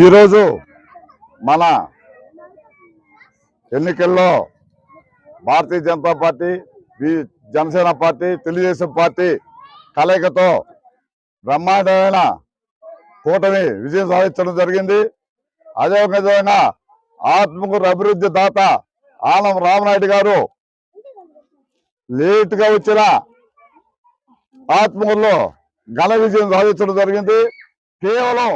ఈరోజు మన ఎన్నికల్లో Bharatiya Janata party Janasena party Telugu Desam party కలయికతో బ్రహ్మాండమైన కూటమి విజయం సాధించడం జరిగింది. అదే విధమైన ఆత్మకు అభివృద్ధి దాత ఆలం రామనాయుడు గారు లేట్గా వచ్చిన ఆత్మూరులో ఘన విజయం సాధించడం జరిగింది. కేవలం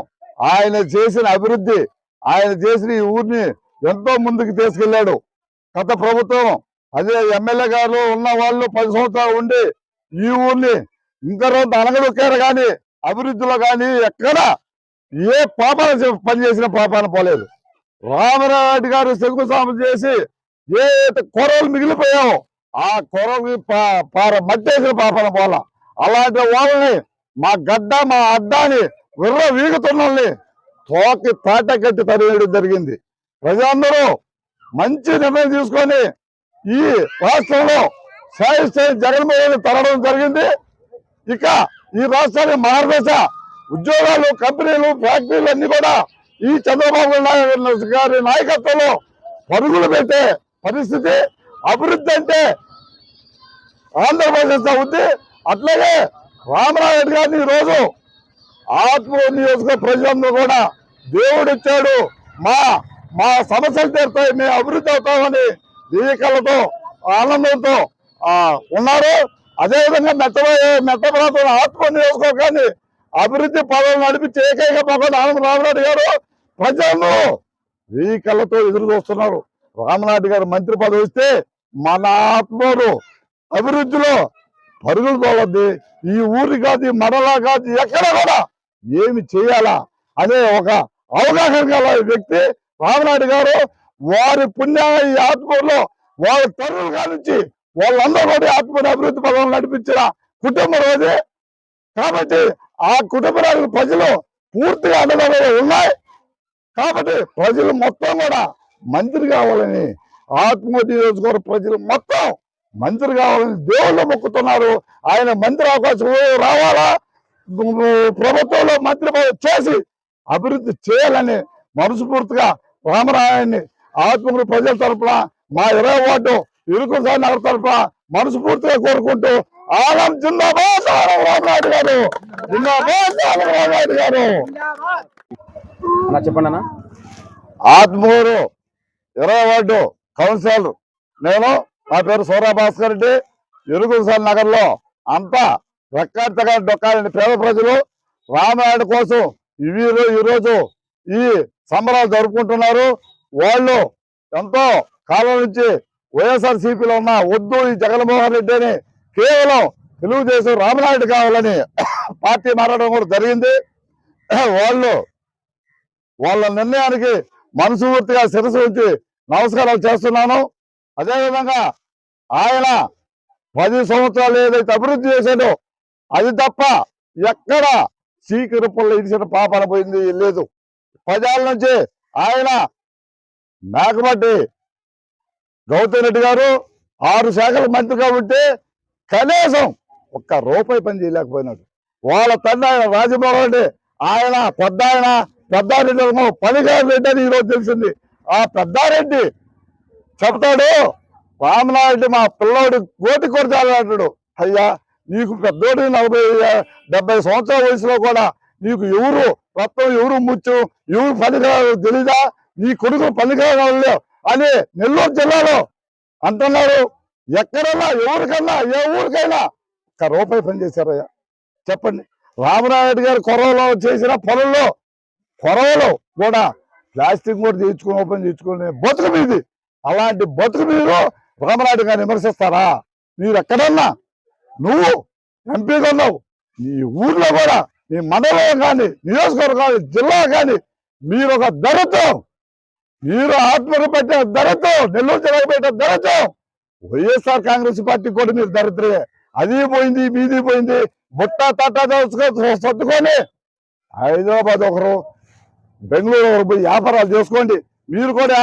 ఆయన చేసిన అభివృద్ధి ఆయన చేసిన ఈ ఊరిని ఎంతో ముందుకు తీసుకెళ్ళాడు గత ప్రభుత్వం అదే ఎమ్మెల్యే గారు ఉన్న వాళ్ళు పది సంవత్సరాలు ఉండి ఈ ఊరిని ఇంకా రోజు అనగడొక్కారు కానీ అభివృద్ధిలో కానీ ఎక్కడ ఏ పాపాన పనిచేసిన పని పాపాన పోలేదు. రామరాయుడు గారు శంకుస్థాపన చేసి ఏ కొరలు మిగిలిపోయావు? ఆ కొరలు పార మట్టేసిన పాపన పోల. అలాంటి వాళ్ళని మా గడ్డ మా అడ్డాని విర్ర వీగుతున్నల్ని తోకి తాట కట్టి తరివేయడం జరిగింది. ప్రజలందరూ మంచి నిర్ణయం తీసుకొని ఈ రాష్ట్రంలో సాయిస్తే జగన్మోహన్ తరడం జరిగింది. ఇక ఈ రాష్ట్రానికి మార్గదర్శ ఉద్యోగాలు కంపెనీలు ఫ్యాక్టరీలు అన్ని కూడా ఈ చంద్రబాబు నాయుడు గారి నాయకత్వంలో పరుగులు పెట్టే పరిస్థితి అభివృద్ధి అంటే ఆంధ్రప్రదేశ్ ఉంది అట్లాగే రామనాయుడు గారిని ఈరోజు రోజు ఆత్మ నియోజక ప్రజలందరూ కూడా దేవుడు ఇచ్చాడు. మా మా సమస్యలు తీరుతాయి మేము అభివృద్ధి అవుతామని దీకలతో ఆనందంతో ఉన్నారు. అదేవిధంగా మెట్టబోయే మెట్టబోతున్న ఆత్మ నియోజకవర్గాన్ని అభివృద్ధి పదవులు నడిపించే ఏకైక పక్కన ఆనంద రామనాయుడు గారు ప్రజలను వీకళ్ళతో ఎదురు చూస్తున్నారు. రామనాథ్ గారు మంత్రి పదవి వస్తే మన ఆత్మలు అభివృద్ధిలో పరుగులు తోలద్ది ఈ ఊరి కాదు మడలా కాదు ఎక్కడ కూడా ఏమి చేయాలా అనే ఒక అవగాహన గల వ్యక్తి రామనాయుడు గారు వారి పుణ్య ఈ ఆత్మూరులో వాళ్ళ తరువుల నుంచి వాళ్ళందరూ కూడా ఆత్మని అభివృద్ధి పదవులు నడిపించిన కుటుంబం అది కాబట్టి ఆ కుటుంబానికి ప్రజలు పూర్తిగా అండగా ఉన్నాయి. కాబట్టి ప్రజలు మొత్తం కూడా మంత్రి కావాలని ఆత్మహత్య నియోజకవర్గ ప్రజలు మొత్తం మంత్రి కావాలని దేవుళ్ళు మొక్కుతున్నారు. ఆయన మంత్రి అవకాశం రావాలా? ప్రభుత్వంలో మంత్రి చేసి అభివృద్ధి చేయాలని మనస్ఫూర్తిగా రామరాయాన్ని ఆత్మకూరు ప్రజల తరపున మా ఇరవై వార్డు ఇరుకు నగర తరపున మనస్ఫూర్తిగా కోరుకుంటూ ఆలం జిందాబాద్ ఆలం రామనాయుడు గారు. జిందాబాద్ ఆలం రామనాయుడు గారు. అన్న చెప్పండి అన్న ఆత్మూరు ఇరవై వార్డు కౌన్సిలర్. నేను నా పేరు సౌరా భాస్కర్ రెడ్డి. ఎరుగుసాల నగర్లో అంతా రెక్కాడితగా డొక్కాలని పేద ప్రజలు రామాయణ కోసం ఇవి ఈరోజు ఈ సంబరాలు జరుపుకుంటున్నారు. వాళ్ళు ఎంతో కాలం నుంచి వైఎస్ఆర్ సిపిలో ఉన్న వద్దు ఈ జగన్మోహన్ రెడ్డి అని కేవలం తెలుగుదేశం రామనాయుడు కావాలని పార్టీ మారడం కూడా జరిగింది. వాళ్ళు వాళ్ళ నిర్ణయానికి మనసుపూర్తిగా శిరస్సు ఉంచి నమస్కారాలు చేస్తున్నాను. అదేవిధంగా ఆయన పది సంవత్సరాలు ఏదైతే అభివృద్ధి చేశాడో అది తప్ప ఎక్కడ చీకరుపుల్లో ఇడిచిన పాపన పోయింది లేదు. పదేళ్ళ నుంచి ఆయన మేకమట్టి గౌతమ్ రెడ్డి గారు ఆరు శాఖల మంత్రిగా ఉంటే కనీసం ఒక్క రూపాయి పని చేయలేకపోయినాడు. వాళ్ళ తండ్రి ఆయన రాజమోహన్ రెడ్డి ఆయన పెద్ద ఆయన పెద్దారెడ్డి ఏమో పనిగారు రెడ్డి అని ఈరోజు తెలిసింది. ఆ పెద్దారెడ్డి చెప్తాడు రామనాయుడు మా పిల్లోడు కోటి కొరచాలి అంటాడు. అయ్యా నీకు పెద్దోడు నలభై డెబ్బై సంవత్సరాల వయసులో కూడా నీకు ఎవరు రత్నం ఎవరు ముచ్చు ఎవరు పనికిరాదు తెలీదా? నీ కొడుకు పనికిరాదు అని నెల్లూరు జిల్లాలో అంటున్నారు. ఎక్కడన్నా ఎవరికన్నా ఏ ఊరికైనా ఒక రూపాయి పని చేశారయ్యా. చెప్పండి. రామనాయుడు గారు కొరవలో చేసిన పొలంలో కొరవలో కూడా ప్లాస్టిక్ కూడా చేయించుకుని ఓపెన్ చేయించుకుని బతుకు మీది. అలాంటి బతుకు మీరు రామనాయుడు గారిని విమర్శిస్తారా? మీరు ఎక్కడన్నా? నువ్వు ఎంపీగా ఉన్నావు. నీ ఊర్లో కూడా నీ మండలం కానీ నియోజకవర్గం కానీ జిల్లా కానీ మీరు ఒక దరిద్రం మీరు ఆత్మకు పెట్టే దరిద్రం నెల్లూరు జిల్లాకు పెట్టే దరిద్రం వైఎస్ఆర్ కాంగ్రెస్ పార్టీ కూడా మీరు దరిద్రమే అది పోయింది మీది పోయింది. బుట్ట తట్ట సర్దుకొని హైదరాబాద్ ఒకరు బెంగళూరు వ్యాపారాలు చేసుకోండి. మీరు కూడా